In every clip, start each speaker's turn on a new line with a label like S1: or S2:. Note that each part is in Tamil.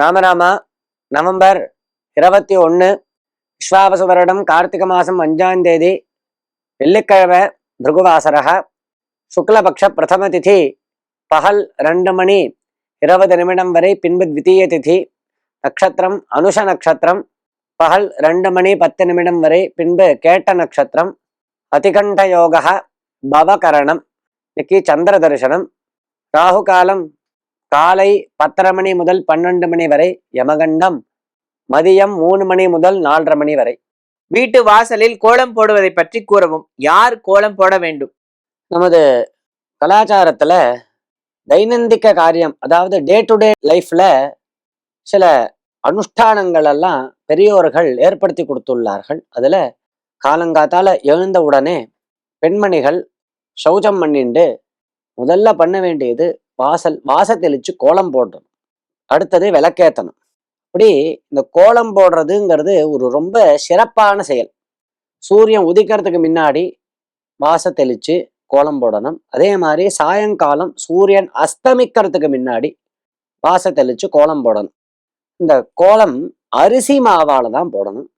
S1: ராமராமா நவம்பர் இருபத்தி ஒன்று விஸ்வாவசு வருடம் கார்த்திகை மாதம் அஞ்சாம் தேதி வெள்ளிக்கிழமை பிருகுவாசரக சுக்லபக்ஷ பிரதம திதி பகல் ரெண்டு மணி இருபது நிமிடம் வரை பின்பு த்விதீய திதி நட்சத்திரம் அனுஷ நட்சத்திரம் பகல் ரெண்டு மணி பத்து நிமிடம் வரை பின்பு கேட்ட நட்சத்திரம் அதிகண்ட யோக பவகரணம் இன்னைக்கு சந்திர தரிசனம் ராகு காலம் காலை பத்தரை மணி முதல் பன்னெண்டு மணி வரை யமகண்டம் மதியம் மூணு மணி முதல் நாலரை மணி வரை.
S2: வீட்டு வாசலில் கோலம் போடுவதை பற்றி கூறவும் யார் கோலம் போட வேண்டும்?
S1: நமது கலாச்சாரத்துல தைனந்திக காரியம் அதாவது டே டு டே லைஃப்ல சில அனுஷ்டானங்கள் எல்லாம் பெரியோர்கள் ஏற்படுத்தி கொடுத்துள்ளார்கள். அதுல காலங்காத்தால எழுந்த உடனே பெண்மணிகள் சௌஜம் பண்ணிண்டு முதல்ல பண்ண வேண்டியது வாசல் வாச தெளித்து கோலம் போடணும். அடுத்தது விளக்கேற்றணும் அப்படி இந்த கோலம் போடுறதுங்கிறது ஒரு ரொம்ப சிறப்பான செயல். சூரியன் உதிக்கிறதுக்கு முன்னாடி வாச தெளித்து கோலம் போடணும். அதே மாதிரி சாயங்காலம் சூரியன் அஸ்தமிக்கிறதுக்கு முன்னாடி வாச தெளித்து கோலம் போடணும். இந்த கோலம் அரிசி மாவால் தான் போடணும்.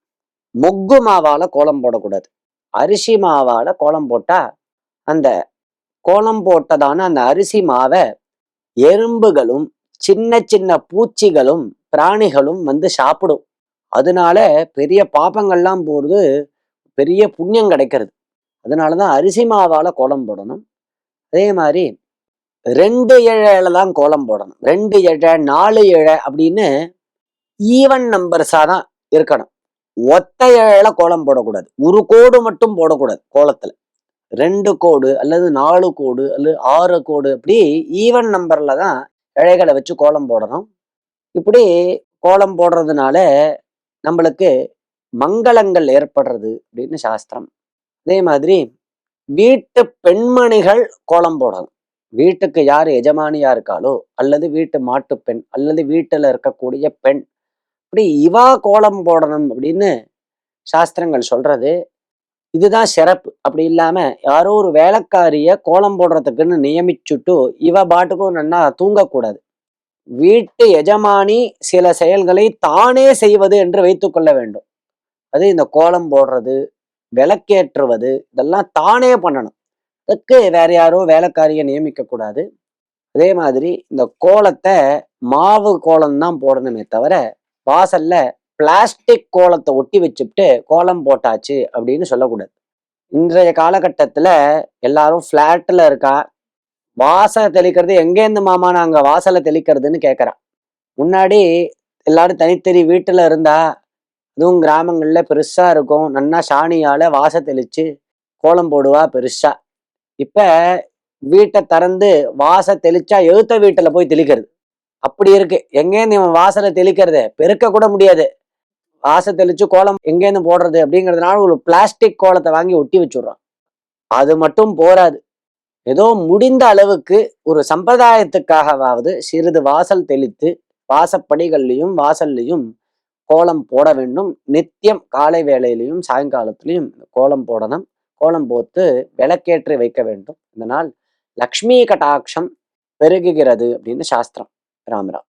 S1: மொக்கு மாவால் கோலம் போடக்கூடாது. அரிசி மாவால் கோலம் போட்டால் அந்த கோலம் போட்டதான அந்த அரிசி மாவை எறும்புகளும் சின்ன சின்ன பூச்சிகளும் பிராணிகளும் வந்து சாப்பிடும். அதனால பெரிய பாபங்கள்லாம் போகிறது பெரிய புண்ணியம் கிடைக்கிறது. அதனாலதான் அரிசி மாவால கோலம் போடணும். அதே மாதிரி ரெண்டு இழையில தான் கோலம் போடணும். ரெண்டு இழை நாலு இழை அப்படின்னு ஈவன் நம்பர்ஸா தான் இருக்கணும். ஒத்த இழையில கோலம் போடக்கூடாது. ஒரு கோடு மட்டும் போடக்கூடாது கோலத்துல. ரெண்டு கோடு அல்லது நாலு கோடு அல்லது ஆறு கோடு அப்படி ஈவன் நம்பர்ல தான் இழைகளை வச்சு கோலம் போடணும். இப்படி கோலம் போடுறதுனால நம்மளுக்கு மங்களங்கள் ஏற்படுறது அப்படின்னு சாஸ்திரம். அதே மாதிரி வீட்டு பெண்மணிகள் கோலம் போடணும். வீட்டுக்கு யார் எஜமானியா இருக்காளோ அல்லது வீட்டு மாட்டு பெண் அல்லது வீட்டில் இருக்கக்கூடிய பெண். இப்படி இவா கோலம் போடணும் அப்படின்னு சாஸ்திரங்கள் சொல்றது. இதுதான் சிறப்பு. அப்படி இல்லாம யாரோ ஒரு வேலைக்காரிய கோலம் போடுறதுக்குன்னு நியமிச்சுட்டு இவ பாட்டுக்கும் நன்னா தூங்கக்கூடாது. வீட்டு எஜமானி சில செயல்களை தானே செய்வது என்று வைத்துக்கொள்ள வேண்டும். அது இந்த கோலம் போடுறது விளக்கேற்றுவது இதெல்லாம் தானே பண்ணணும். அதுக்கு வேற யாரோ வேலைக்காரியை நியமிக்கக்கூடாது. அதே மாதிரி இந்த கோலத்தை மாவு கோலம் தான் போடணுமே தவிர வாசல்ல பிளாஸ்டிக் கோலத்தை ஒட்டி வச்சுட்டு கோலம் போட்டாச்சு அப்படின்னு சொல்லக்கூடாது. இன்றைய காலகட்டத்தில் எல்லாரும் ஃப்ளாட்டில் இருக்கா? வாசலை தெளிக்கிறது எங்கேருந்து மாமா நாங்கள் வாசலை தெளிக்கிறதுன்னு கேட்குறான் முன்னாடி எல்லாரும் தனித்தனி வீட்டில் இருந்தா அதுவும் கிராமங்களில் பெருசாக இருக்கும். நன்னா சாணியால் வாச தெளித்து கோலம் போடுவா பெருசா. இப்போ வீட்டை திறந்து வாச தெளிச்சா எழுத்த வீட்டில் போய் தெளிக்கிறது. அப்படி இருக்கு. எங்கேருந்து இவன் வாசலை தெளிக்கிறது? பெருக்க கூட முடியாது. வாச தெளிச்சு கோலம் எங்கேருந்து போடுறது அப்படிங்கிறதுனால ஒரு பிளாஸ்டிக் கோலத்தை வாங்கி ஒட்டி வச்சுடுறான் அது மட்டும் போராது ஏதோ முடிந்த அளவுக்கு ஒரு சம்பிரதாயத்துக்காகவாவது சிறிது வாசல் தெளித்து வாசப்படிகள்லையும் வாசல்லையும் கோலம் போட வேண்டும். நித்தியம் காலை வேளையிலையும் சாயங்காலத்திலையும் கோலம் போடணும். கோலம் போத்து விளக்கேற்றி வைக்க வேண்டும். இதனால் லக்ஷ்மி கட்டாட்சம் பெருகுகிறது அப்படின்னு சாஸ்திரம். ராமராம்